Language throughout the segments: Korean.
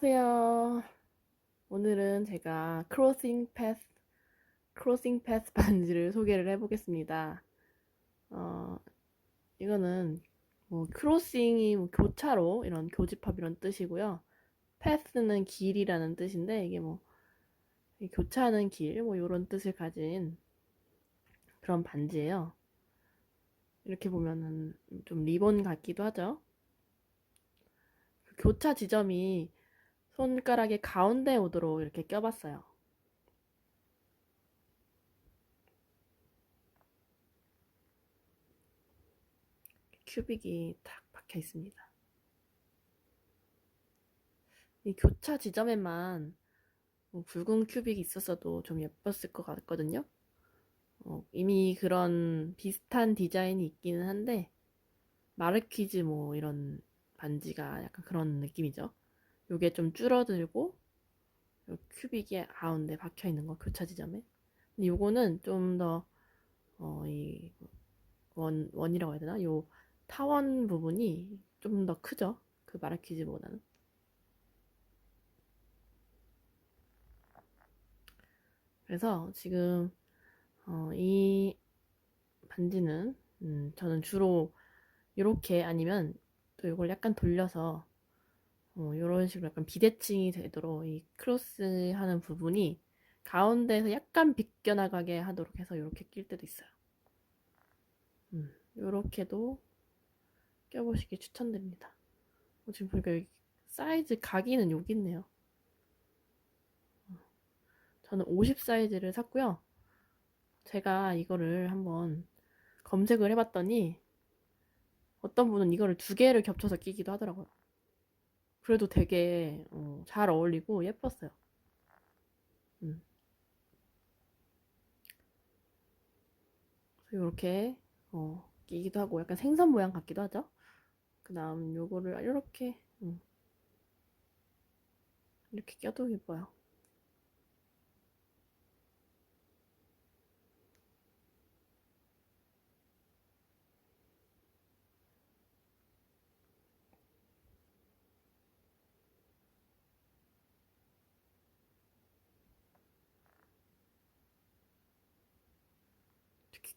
안녕하세요. 오늘은 제가 크로싱 패스, 크로싱 패스 반지를 소개를 해보겠습니다. 어, 이거는 뭐 크로싱이 뭐 교차로 이런 교집합 이런 뜻이고요. 패스는 길이라는 뜻인데 이게 뭐이 교차하는 길 뭐 이런 뜻을 가진 그런 반지예요. 이렇게 보면은 좀 리본 같기도 하죠. 그 교차 지점이 손가락의 가운데 오도록 이렇게 껴봤어요. 큐빅이 탁 박혀 있습니다. 이 교차 지점에만 뭐 붉은 큐빅이 있었어도 좀 예뻤을 것 같거든요. 어, 이미 그런 비슷한 디자인이 있기는 한데 마르퀴즈 뭐 이런 반지가 약간 그런 느낌이죠. 요게 좀 줄어들고 요 큐빅이 가운데 박혀 있는 거 교차 지점에. 근데 요거는 좀 더 어, 이 원, 원이라고 해야 되나? 요 타원 부분이 좀 더 크죠. 그 마라퀴즈보다는. 그래서 지금 어, 이 반지는 음, 저는 주로 이렇게 아니면 또 이걸 약간 돌려서 어, 이런 식으로 약간 비대칭이 되도록 이 크로스 하는 부분이 가운데에서 약간 비껴나가게 하도록 해서 이렇게 낄 때도 있어요. 음, 이렇게도 껴보시기 추천드립니다. 어, 지금 보니까 여기 사이즈 각이는 여기 있네요. 어, 저는 50 사이즈를 샀고요. 제가 이거를 한번 검색을 해봤더니 어떤 분은 이거를 두 개를 겹쳐서 끼기도 하더라고요. 그래도 되게 어, 잘 어울리고 예뻤어요. 음. 이렇게 어, 끼기도 하고 약간 생선 모양 같기도 하죠. 그 다음 요거를 이렇게 음. 이렇게 껴도 예뻐요.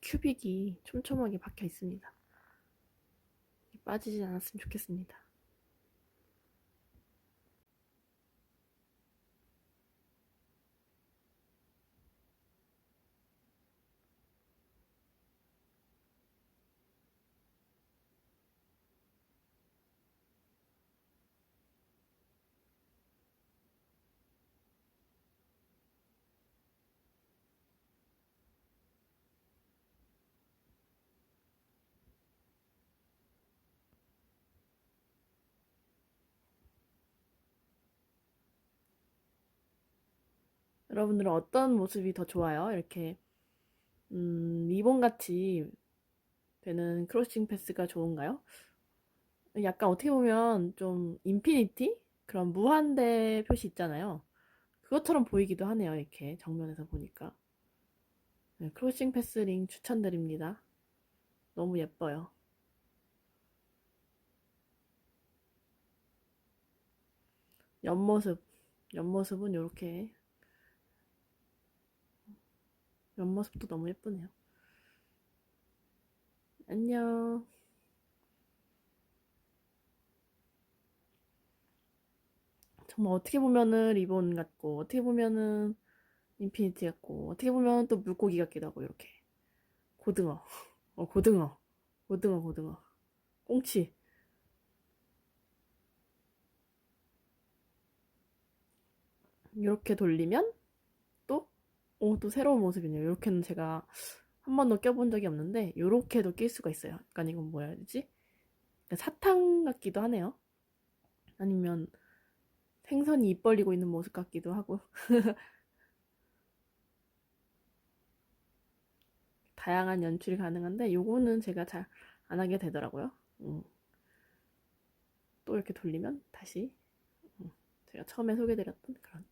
큐빅이 촘촘하게 박혀 있습니다. 빠지지 않았으면 좋겠습니다. 여러분들은 어떤 모습이 더 좋아요? 이렇게 음, 리본 같이 되는 크로싱 패스가 좋은가요? 약간 어떻게 보면 좀 인피니티? 그런 무한대 표시 있잖아요. 그것처럼 보이기도 하네요. 이렇게 정면에서 보니까. 네, 크로싱 패스 링 추천드립니다. 너무 예뻐요. 옆모습, 옆모습은 이렇게 옆모습도 너무 예쁘네요. 안녕. 정말 어떻게 보면은 리본 같고, 어떻게 보면은 인피니티 같고, 어떻게 보면 또 물고기 같기도 하고, 이렇게. 고등어. 어, 고등어. 고등어, 고등어. 꽁치. 이렇게 돌리면 또, 오, 또 새로운 모습이네요. 이렇게는 제가 한 번도 껴본 적이 없는데, 이렇게도 낄 수가 있어요. 약간 이건 뭐라 해야 되지? 사탕 같기도 하네요. 아니면 생선이 입 벌리고 있는 모습 같기도 하고. 다양한 연출이 가능한데, 요거는 제가 잘 안 하게 되더라고요. 음. 또 이렇게 돌리면 다시 음, 제가 처음에 소개드렸던 그런